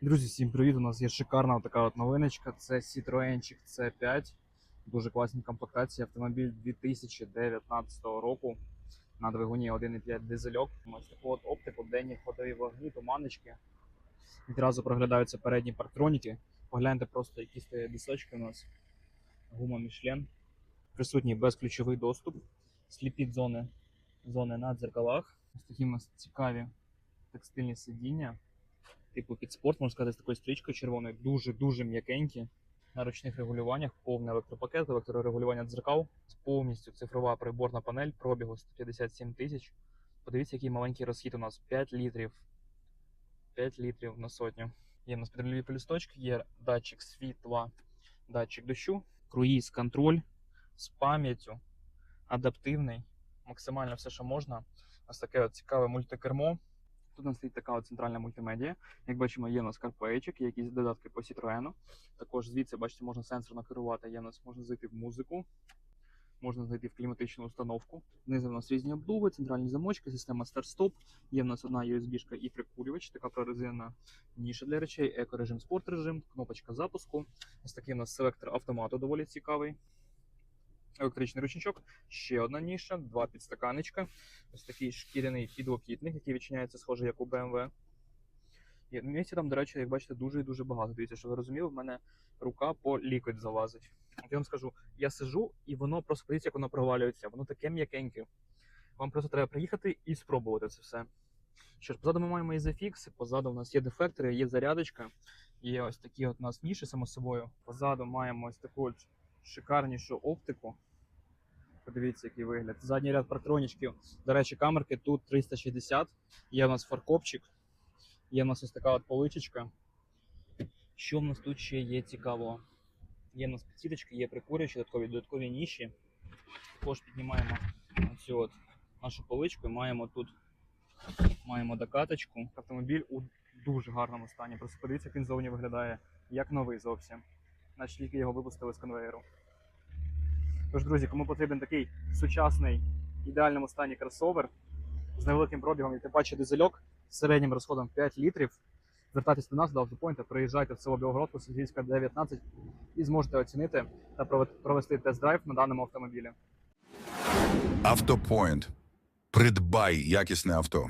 Друзі, всім привіт! У нас є шикарна така от новиночка. Це Citroenчик C5. Дуже класні комплектації. Автомобіль 2019 року на двигуні 1,5 дизельок. Ось таку от оптику, денні ходові вогні, туманочки. Відразу проглядаються передні парктроніки. Погляньте просто, які стоять дисочки у нас. Гума Michelin. Присутній безключовий доступ. Сліпі зони, зони на дзеркалах. Ось такі у нас цікаві текстильні сидіння типу під спорт, можна сказати, з такою стрічкою червоною, дуже-дуже м'якенькі. На ручних регулюваннях повний електропакет, електрорегулювання дзеркал, повністю цифрова приборна панель пробігу 157 тисяч. Подивіться, який маленький розхід у нас 5 літрів. 5 літрів на сотню. Є у нас підрульові полісточки, є датчик світла, датчик дощу, круїз контроль з пам'яттю, адаптивний, максимально все, що можна. Ось таке от цікаве мультикермо. Тут у нас стоїть така центральна мультимедіа. Як бачимо, є у нас CarPlay, є якісь додатки по Citroen. Також звідси, бачите, можна сенсорно керувати. Є у нас можна зайти в музику, можна зайти в кліматичну установку. Знизу у нас різні обдуви, центральні замочки, система старт-стоп. Є в нас одна USB-шка і прикурювач, така прорезинена ніша для речей, екорежим, спорт режим, кнопочка запуску. Ось такий у нас селектор автомату доволі цікавий. Електричний ручничок, ще одна ніша, два підстаканечка. Ось такий шкіряний підлокітник, який відчиняється схоже як у BMW. І місця там, до речі, як бачите, дуже і дуже багато. Дивіться, що ви розуміли, в мене рука по лікоть залазить. Я вам скажу, я сижу, і воно просто подивіться, як воно провалюється. Воно таке м'якеньке. Вам просто треба приїхати і спробувати це все. Що ж, позаду ми маємо Isofix, позаду у нас є дефектори, є зарядочка. Є ось такі от у нас ніші, само собою. Позаду маємо ось таку шикарнішу оптику. Подивіться, який вигляд. Задній ряд парктронічків. До речі, камерки тут 360. Є у нас фаркопчик. Є у нас ось така от поличечка. Що в нас тут ще є цікавого? Є у нас підсіточки, є прикурювачі, додаткові додаткові ніші. Також піднімаємо цю от нашу поличку і маємо тут маємо докаточку. Автомобіль у дуже гарному стані. Просто подивіться, як він зовні виглядає як новий зовсім. Наче тільки його випустили з конвейеру. Тож, друзі, кому потрібен такий сучасний, ідеальному стані кросовер з невеликим пробігом і тим паче дизельок з середнім розходом 5 літрів, звертайтесь до нас до автопойнта, приїжджайте в село Білогородку, Сергійська 19 і зможете оцінити та прове- провести тест-драйв на даному автомобілі. Автопоінт. Придбай якісне авто.